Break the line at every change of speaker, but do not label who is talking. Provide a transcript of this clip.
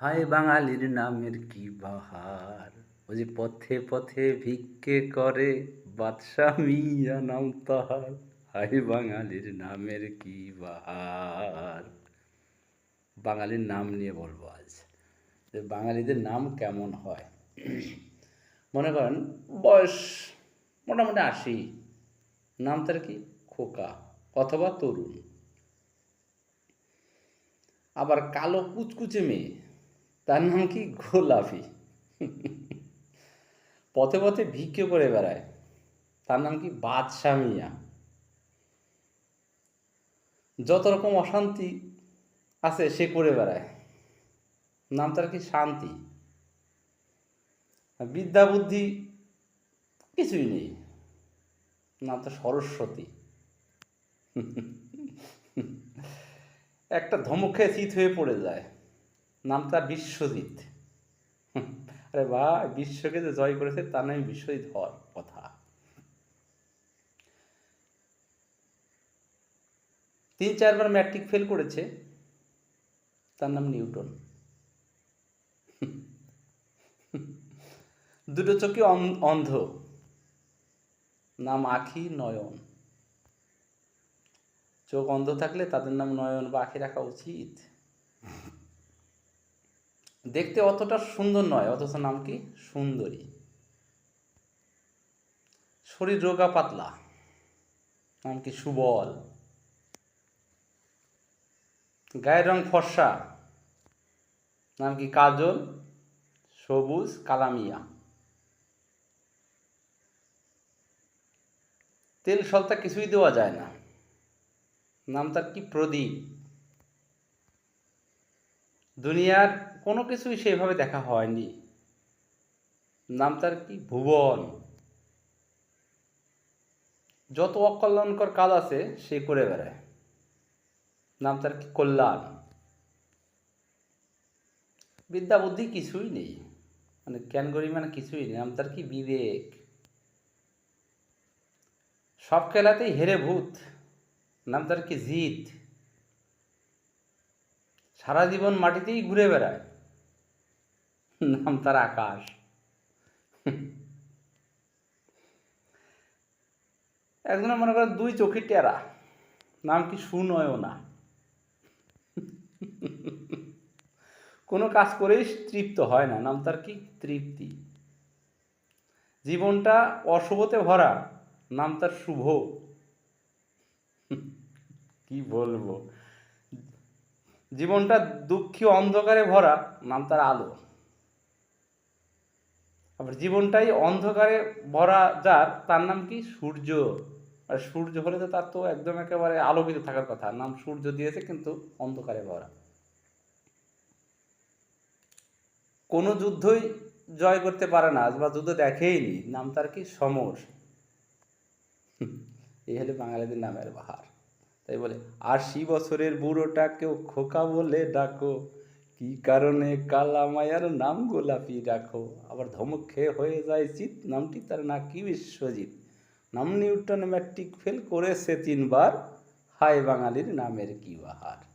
হায় বাঙালির নামের কি বাহার? ও যে পথে পথে ভিক্ষে করে বাদশাহ মিয়া নাম তাহার। হায় বাঙালির নামের কি বাহার? বাঙালির নাম নিয়ে বলব আজ যে বাঙালিদের নাম কেমন হয়? মনে করেন বয়স মোটামুটি আশি। নাম তার কি? খোকা অথবা তরুণ। আবার কালো কুচকুচে মেয়ে। তার নাম কি? গোলাপি পথে পথে ভিক্ষে করে বেড়ায়। তার নাম কি? বাদশাহ মিয়া। যত রকম অশান্তি আছে, সে করে বেড়ায়। নাম তার কি? শান্তি। বিদ্যা বুদ্ধি কিছুই নেই। নাম তো সরস্বতী। একটা ধমক খেয়ে চিত হয়ে পড়ে যায়। নাম তার বিশ্বজিৎ। আরে ভাই, বিশ্বকে যে জয় করেছে তার নামে বিশ্বজিৎ হওয়ার কথা। তিন চারবার ম্যাট্রিক ফেল করেছে, তার নাম নিউটন। দুটো চোখে অন- অন্ধ। নাম আখি নয়ন। চোখ অন্ধ থাকলে তাদের নাম নয়ন বা আখি রাখা উচিত। দেখতে অতটা সুন্দর নয়, অথচ নাম কি? সুন্দরী। শরীর রোগা পাতলা। নাম কি? সুবল। গায়ের রং ফর্সা। নাম কি? কাজল, সবুজ, কালামিয়া। তেল সলতা কিছুই দেওয়া যায় না। নাম তার কি? প্রদীপ। দুনিয়ার কোনো কিছুই সেভাবে দেখা হয়নি। নাম তার কি? ভুবন। যত অকল্যাণকর কাজ আছে, সে করে বেড়ায়। নাম তার কি? কল্যাণ। বিদ্যা বুদ্ধি কিছুই নেই। মানে জ্ঞান গরি মানে কিছুই নেই। নাম তার কি? বিবেক। সব খেলাতেই হেরে ভূত। নাম তার কি? জিত সারা জীবন মাটিতেই ঘুরে বেড়ায়। নাম তার আকাশ। একজনে মনে করেন দুই চোখের টেরা। নাম কি সুনয়না কোনো কাজ করেই তৃপ্ত হয় না। নাম তার কি? তৃপ্তি। জীবনটা অশুভতে ভরা, নাম তার শুভ। কি বলব? জীবনটা দুঃখী অন্ধকারে ভরা, নাম তার আলো। আবার জীবনটাই অন্ধকারে ভরা যার, তার নাম কি? সূর্য। আর সূর্য হলে তো তার তো একদম একেবারে আলোকিত থাকার কথা। নাম সূর্য দিয়েছে কিন্তু অন্ধকারে ভরা। কোনো যুদ্ধই জয় করতে পারে না, বা যুদ্ধ দেখেইনি। নাম তার কি? সমর। এই হলে বাঙালিদের নামের বাহার। তাই বলে, আশি বছরের বুড়োটাকেও খোকা বলে ডাকো। কি কারণে কালা মায়ার নাম গোলাপি রাখো? আবার ধমক খেয়ে হয়ে যায় চিত, নামটি তার না কি বিশ্বজিৎ। নাম নিউটন ম্যাট্রিক ফেল করেছে তিনবার। হায় বাঙালির নামের কি বাহার?